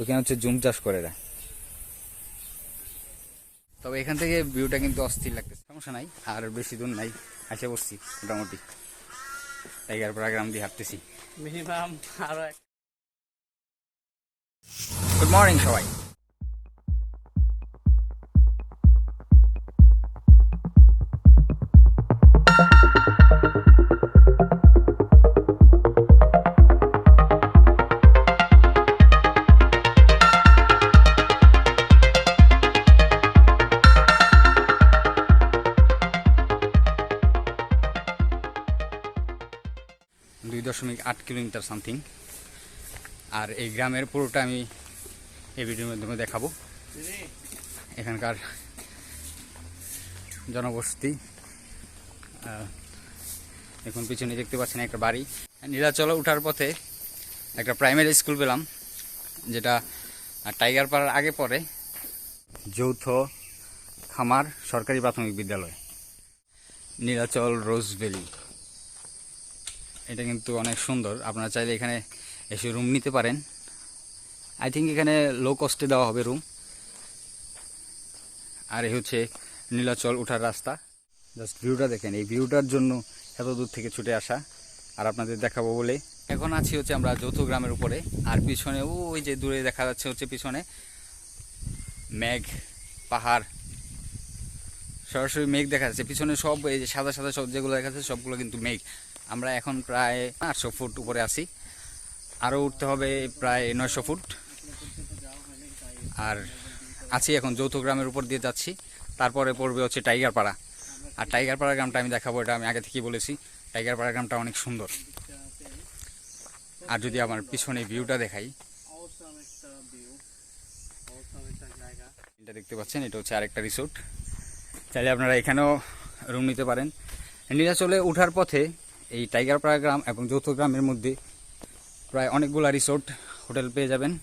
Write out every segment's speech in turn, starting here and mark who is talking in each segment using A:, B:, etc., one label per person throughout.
A: ওইখানে হচ্ছে জুম চাষ করে এরা তবে এখান থেকে ভিউটা কিন্তু অস্থির লাগতেছে। সমস্যা নাই আর বেশি দূর নাই আসে বসছি মোটামুটি। টাইগার পাড়া গ্রাম দিয়ে হাঁটতেছি।
B: মিনিমাম আরও এক
A: গুড মর্নিং সবাই। আট কিলোমিটার সামথিং। আর এই গ্রামের পুরোটা আমি এই ভিডিওর মাধ্যমে দেখাবো। এখানকার জনবসতি। এখন পিছনে দেখতে পাচ্ছেন একটা বাড়ি। নীলাচল ওঠার পথে একটা প্রাইমারি স্কুল পেলাম, যেটা টাইগার পাড়ার আগে পরে যৌথ খামার, সরকারি প্রাথমিক বিদ্যালয়, নীলাচল রোজ ভ্যালি। এটা কিন্তু অনেক সুন্দর। আপনারা চাইলে এখানে এসে রুম নিতে পারেন। আই থিঙ্ক এখানে লো কস্টে দেওয়া হবে রুম আর এই হচ্ছে নীলাচল ওঠার রাস্তা। জাস্ট ভিউটা দেখেন, এই ভিউটার জন্য এত দূর থেকে ছুটে আসা। আর আপনাদের দেখাবো বলে। এখন আছি হচ্ছে আমরা যৌথ গ্রামের উপরে। আর পিছনে ওই যে দূরে দেখা যাচ্ছে হচ্ছে পিছনে মেঘ, পাহাড়। সরাসরি মেঘ দেখা যাচ্ছে। পিছনে সব এই যে সাদা সাদা সব যেগুলো দেখা যাচ্ছে, সবগুলো কিন্তু মেঘ। আমরা এখন প্রায় আটশো ফুট উপরে আছি। আরও উঠতে হবে প্রায় নয়শো ফুট। আর আছি এখন যৌথ গ্রামের উপর দিয়ে যাচ্ছি। তারপরে পড়বে হচ্ছে টাইগার পাড়া আর টাইগার পাড়া গ্রামটা আমি দেখাবো, এটা আমি আগে থেকেই বলেছি। টাইগার পাড়া গ্রামটা অনেক সুন্দর। আর যদি আমার পিছনে ভিউটা দেখাই। এটা দেখতে পাচ্ছেন, এটা হচ্ছে আরেকটা রিসোর্ট। চাইলে আপনারা এখানেও রুম নিতে পারেন। নীলাচলে ওঠার পথে এই টাইগার টাইগারপাড়া গ্রাম এবং যৌথ গ্রামের মধ্যে প্রায় অনেকগুলা রিসোর্ট হোটেল পেয়ে যাবেন।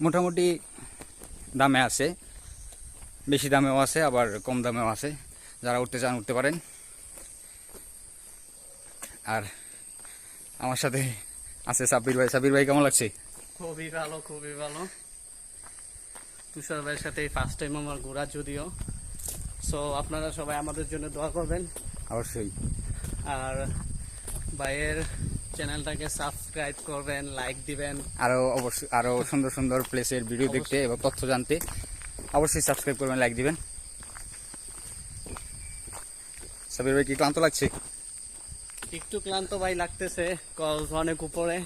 A: মোটামুটি দামে আছে বেশি দামেও আছে আবার কম দামেও আছে। যারা উঠতে চান উঠতে পারেন। আর আমার সাথে আছে সাব্বির ভাই। সাব্বির ভাই কেমন লাগছে?
B: খুবই ভালো খুবই ভালো। তুষার ভাইয়ের সাথে ফার্স্ট টাইম আমার ঘোরা যদিও। সো আপনারা সবাই আমাদের জন্য দোয়া করবেন।
A: অবশ্যই।
B: আর ভাইয়ের চ্যানেলটাকে সাবস্ক্রাইব করবেন লাইক দিবেন।
A: আরও অবশ্যই আরও সুন্দর সুন্দর প্লেসের ভিডিও দেখতে এবং তথ্য জানতে অবশ্যই সাবস্ক্রাইব করবেন লাইক দিবেন। সাবির ভাই কি ক্লান্ত লাগছে?
B: একটু ক্লান্ত ভাই লাগতেছে কজ অনেক উপরে।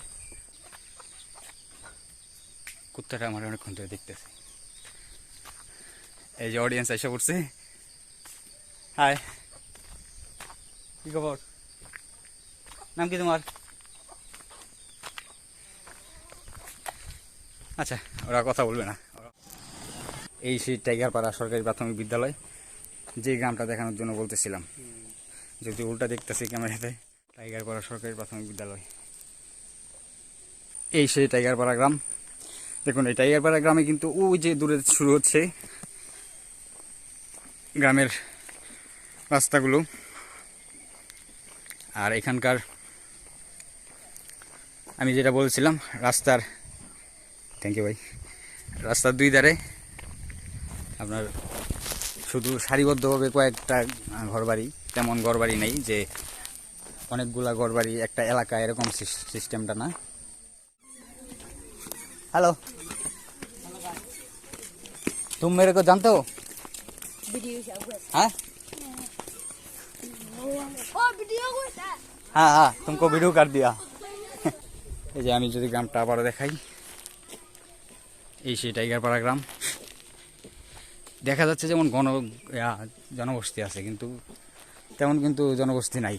A: কুত্তাটা আমার অনেকক্ষণ ধরে দেখতেছে। এই যে অডিয়েন্স এসে পড়ছে। হাই কি খবর? নাম কি তোমার? আচ্ছা ওরা কথা বলবে না। এই সেই টাইগার পাড়া সরকারি প্রাথমিক বিদ্যালয়, যে গ্রামটা দেখানোর জন্য বলতেছিলাম। যদি উল্টা দেখতেছি ক্যামেরাতে টাইগার পাড়া সরকারি প্রাথমিক বিদ্যালয়। এই সেই টাইগার পাড়া গ্রাম। দেখুন, এই টাইগারপাড়া গ্রামে কিন্তু ওই যে দূরে শুরু হচ্ছে, গ্রামের রাস্তাগুলো, আর এখানকার আমি যেটা বলছিলাম রাস্তার থ্যাংক ইউ ভাই রাস্তার দুই ধারে আপনার শুধু সারিবদ্ধভাবে কয়েকটা ঘরবাড়ি তেমন ঘরবাড়ি নেই যে অনেকগুলা ঘরবাড়ি একটা এলাকা এরকম সিস্টেমটা না हेलो तुम मेरे को जानते हो
C: वीडियो क्या हुआ
A: हाँ
C: ओ वीडियो हुआ था
A: हाँ हाँ तुमको वीडियो कर दिया এই যে আমি যদি গ্রামটা আবারও দেখাই। এই সেই টাইগার পাড়া গ্রাম। দেখা যাচ্ছে যেমন গণ জনবসতি আছে, কিন্তু তেমন কিন্তু জনবসতি নাই।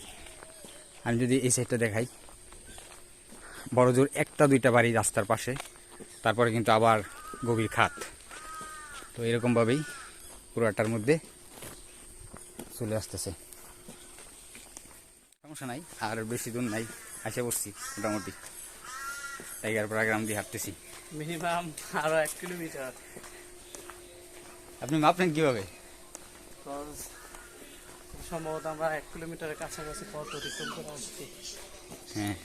A: আমি যদি এই সাইডটা দেখাই। বড় জোর একটা দুইটা বাড়ি রাস্তার পাশে, তারপরে কিন্তু আবার গভীর খাত। তো এরকমভাবেই পুরাটার মধ্যে চলে আসতেছে। সমস্যা নাই, আর বেশি দূর নাই আসে বসছি মোটামুটি। টাইগার পাড়া গ্রাম দিয়ে হাঁটতেছি।
B: মিনিমাম আরও এক কিলোমিটার
A: আপনি মাপলেন কীভাবে?
B: সম্ভবত আমরা এক কিলোমিটারের কাছাকাছি পথ অতিক্রম করে আসছি।
A: হ্যাঁ।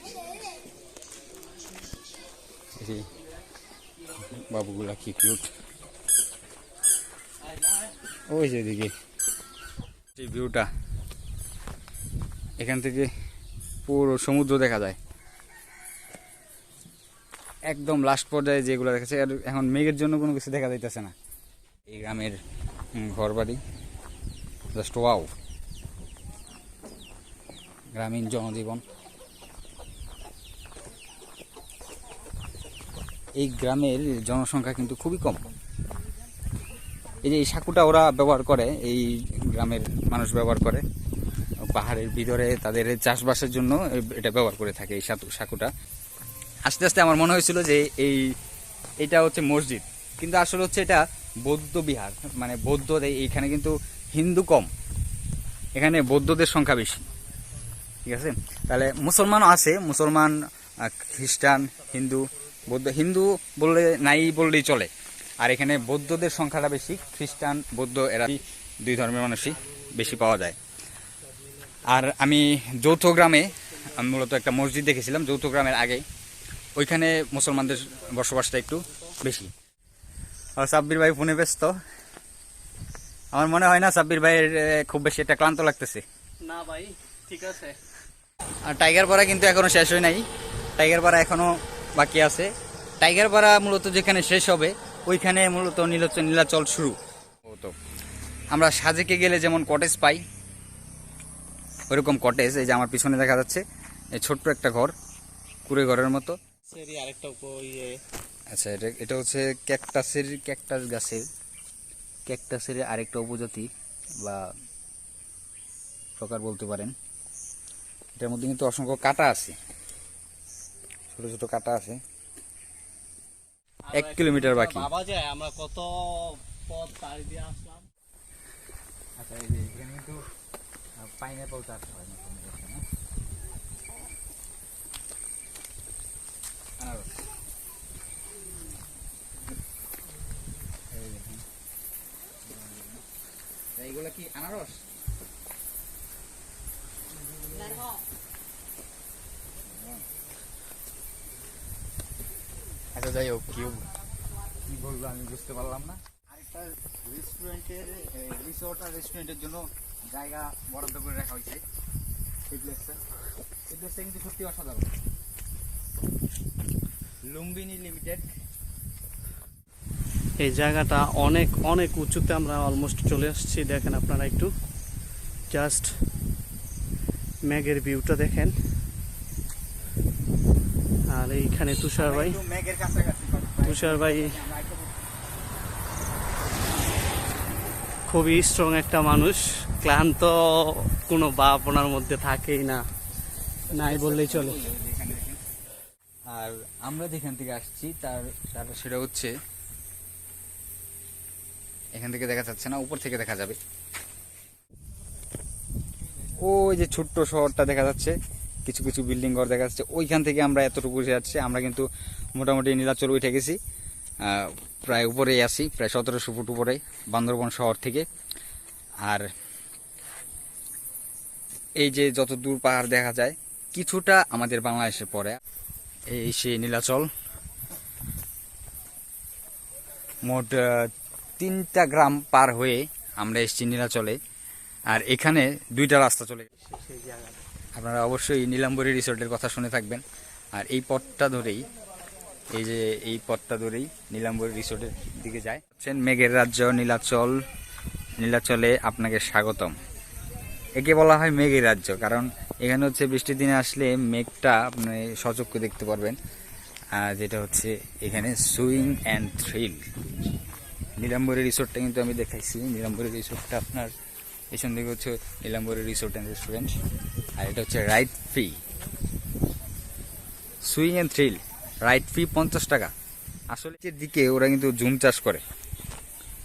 A: বাবুগুলা কি কিউট ওই যে দিকে ভিউটা এখান থেকে পুরো সমুদ্র দেখা যায়। একদম লাস্ট পর্যায়ে যেগুলো দেখাচ্ছে এখন মেঘের জন্য কোনো কিছু দেখা যাইতেছে না। এই গ্রামের ঘর বাড়ি জাস্ট ওয়াও গ্রামীণ জনজীবন। এই গ্রামের জনসংখ্যা কিন্তু খুবই কম। এই যে এই সাঁকুটা ওরা ব্যবহার করে, এই গ্রামের মানুষ ব্যবহার করে, পাহাড়ের ভিতরে তাদের চাষবাসের জন্য এটা ব্যবহার করে থাকে এই সাঁকুটা। আস্তে আস্তে আমার মনে হয়েছিল যে এই, এটা হচ্ছে মসজিদ। কিন্তু আসলে হচ্ছে এটা বৌদ্ধ বিহার মানে বৌদ্ধ এইখানে কিন্তু হিন্দু কম। এখানে বৌদ্ধদের সংখ্যা বেশি। ঠিক আছে? তাহলে মুসলমানও আছে, মুসলমান খ্রিস্টান, হিন্দু, বৌদ্ধ, হিন্দু বললে নাই বললেই চলে। আর এখানে বৌদ্ধদের সংখ্যাটা বেশি, খ্রিস্টান, বৌদ্ধ, এরা দুই ধর্মের মানুষই বেশি পাওয়া যায়। আর আমি যৌথ গ্রামে আমি মূলত একটা মসজিদ দেখেছিলাম, যৌথ গ্রামের আগে ওইখানে মুসলমানদের বসবাসটা একটু বেশি। আর সাব্বির ভাই ফোনে ব্যস্ত। আমার মনে হয় না সাব্বির ভাইয়ের খুব বেশি একটা ক্লান্ত লাগতেছে।
B: না ভাই ঠিক আছে।
A: আর টাইগার পাড়া কিন্তু এখনও শেষ হয় নাই। টাইগার পাড়া এখনও বাকি আছে। টাইগার পাড়া মূলত যেখানে শেষ হবে ওইখানে মূলত নীলচ নীলাচল শুরু। তো আমরা সাজেকে গেলে যেমন কটেজ পাই ওইরকম কটেজ এই যে আমার পিছনে দেখা যাচ্ছে এই ছোট্ট একটা ঘর কুড়ে ঘরের মতো।
B: সেরি আরেকটা ইয়ে।
A: আচ্ছা এটা এটা হচ্ছে ক্যাকটাসের ক্যাকটাস গাছের ক্যাকটাসের আরেকটা উপজাতি বা প্রকার বলতে পারেন। এটার মধ্যে কিন্তু অসংখ্য কাটা আছে। ছোট ছোট কাটা আছে। এক কিলোমিটার বাকি।
B: বাবা যায় আমরা কত পথ পাড়ি দিয়ে আসলাম।
A: আচ্ছা এই যে এখানে কিন্তু পাইনাপল চাষ হয় আনারস এই দেখুন। এইগুলা কি আনারস? আচ্ছা যাই হোক কি কি বলল আমি বুঝতে পারলাম না। আরেকটা রেস্টুরেন্টের রিসোর্ট আর রেস্টুরেন্টের জন্য জায়গা বরাদ্দ করে রাখা হয়েছে। এই প্লেসটা এই প্লেসটা কিন্তু সত্যি অসাধারণ। লুম্বিনী লিমিটেড
B: এই জায়গাটা অনেক অনেক উঁচুতে আমরা অলমোস্ট চলে আসছি। দেখেন আপনারা একটু। জাস্ট মেঘের ভিউটা দেখেন। আর এইখানে তুষার ভাই। তুষার ভাই খুবই স্ট্রং একটা মানুষ। ক্লান্ত কোনো বাপ ওনার মধ্যে থাকেই না। নাই বললেই চলে।
A: আর আমরা যেখান থেকে আসছি তার- সেটা হচ্ছে এখান থেকে দেখা যাচ্ছে না, উপর থেকে দেখা যাবে। ওই যে ছোট্ট শহরটা দেখা যাচ্ছে, কিছু কিছু বিল্ডিং ঘর দেখা যাচ্ছে। ওইখান থেকে আমরা এতটুকু যাচ্ছি আমরা কিন্তু মোটামুটি নীলাচল উঠে গেছি। প্রায় উপরেই আসি প্রায় সতেরোশো ফুট উপরে, বান্দরবন শহর থেকে। আর এই যে যত দূর পাহাড় দেখা যায়, কিছুটা আমাদের বাংলাদেশে পড়ে। এই সেই নীলাচল। মোট তিনটা গ্রাম পার হয়ে আমরা এসছি নীলাচলে। আর এখানে দুইটা রাস্তা চলে আপনারা অবশ্যই নীলাম্বরী রিসোর্টের কথা শুনে থাকবেন। আর এই পথটা ধরেই, এই যে এই পথটা ধরেই নীলাম্বরী রিসোর্টের দিকে যায়। হচ্ছেন মেঘের রাজ্য নীলাচল। নীলাচলে আপনাকে স্বাগতম। একে বলা হয় মেঘের রাজ্য, কারণ এখানে হচ্ছে বৃষ্টির দিনে আসলে মেঘটা আপনি সচক্ষে দেখতে পারবেন। যেটা হচ্ছে এখানে সুইং অ্যান্ড থ্রিল। নীলাম্বরী রিসোর্টটা কিন্তু আমি দেখাইছি। নীলাম্বরী রিসোর্টটা আপনার পেছন দিকে হচ্ছে নীলাম্বরী রিসোর্ট অ্যান্ড রেস্টুরেন্ট আর এটা হচ্ছে ride fee swing and thrill ride fee পঞ্চাশ টাকা। আসলে দিকে ওরা কিন্তু জুম চাষ করে।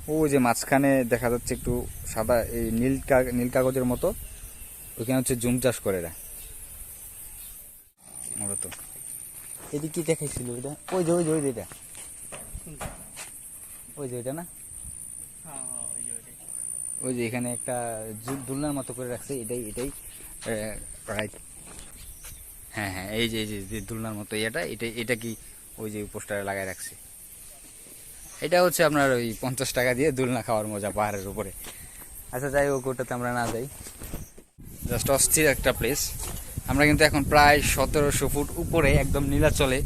A: ও যে মাঝখানে দেখা যাচ্ছে একটু সাদা এই নীল নীল কাগজের মতো, ওইখানে হচ্ছে জুম চাষ করে এরা। মূলত। এদিকে দেখাইছিল ওইটা ওই যে ওই যে ওই যে এটা। ওই যে ওইটা না? ওই যে এখানে একটা দুলনার মতো করে রাখছে এটাই এটাই রাইট হ্যাঁ হ্যাঁ এই যে এই যে যে দুলনার মতো এটা এটা এটা কি ওই যে পোস্টারে লাগায় রাখছে? এটা হচ্ছে আপনার ওই পঞ্চাশ টাকা দিয়ে দুলনা খাওয়ার মজা পাহাড়ের উপরে। আচ্ছা যাই হোক ওটাতে আমরা না যাই। জাস্ট অস্থির একটা প্লেস আমরা কিন্তু এখন প্রায় সতেরোশো ফুট উপরে একদম নীলাচলে।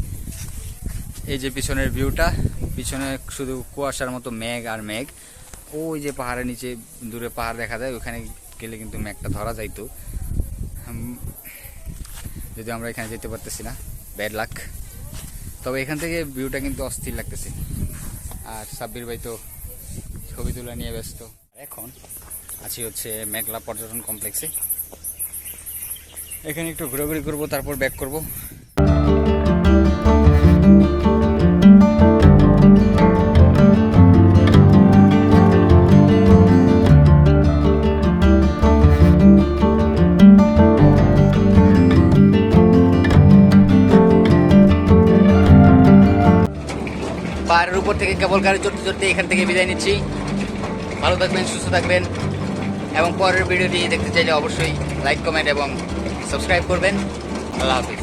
A: এই যে পিছনের ভিউটা পিছনে শুধু কুয়াশার মতো মেঘ আর মেঘ। ওই যে পাহাড়ের নিচে দূরে পাহাড় দেখা যায়, ওখানে গেলে কিন্তু মেঘটা ধরা যাইতো যদি আমরা এখানে যেতে পারতেছি না। ব্যাড লাক তবে এখান থেকে ভিউটা কিন্তু অস্থির লাগতেছে। আর সাব্বির ভাই তো ছবি তোলা নিয়ে ব্যস্ত। এখন আছি হচ্ছে মেঘলা পর্যটন কমপ্লেক্সে এখানে একটু ঘোরাঘুরি করব, তারপর ব্যাক করব। পাহাড়ের উপর থেকে কেবল গাড়ি চড়তে চড়তে এখান থেকে বিদায় নিচ্ছি। ভালো থাকবেন, সুস্থ থাকবেন এবং পরের ভিডিওটি দেখতে চাইলে অবশ্যই লাইক কমেন্ট এবং সাবস্ক্রাইব করবেন। আল্লাহ হাফিজ।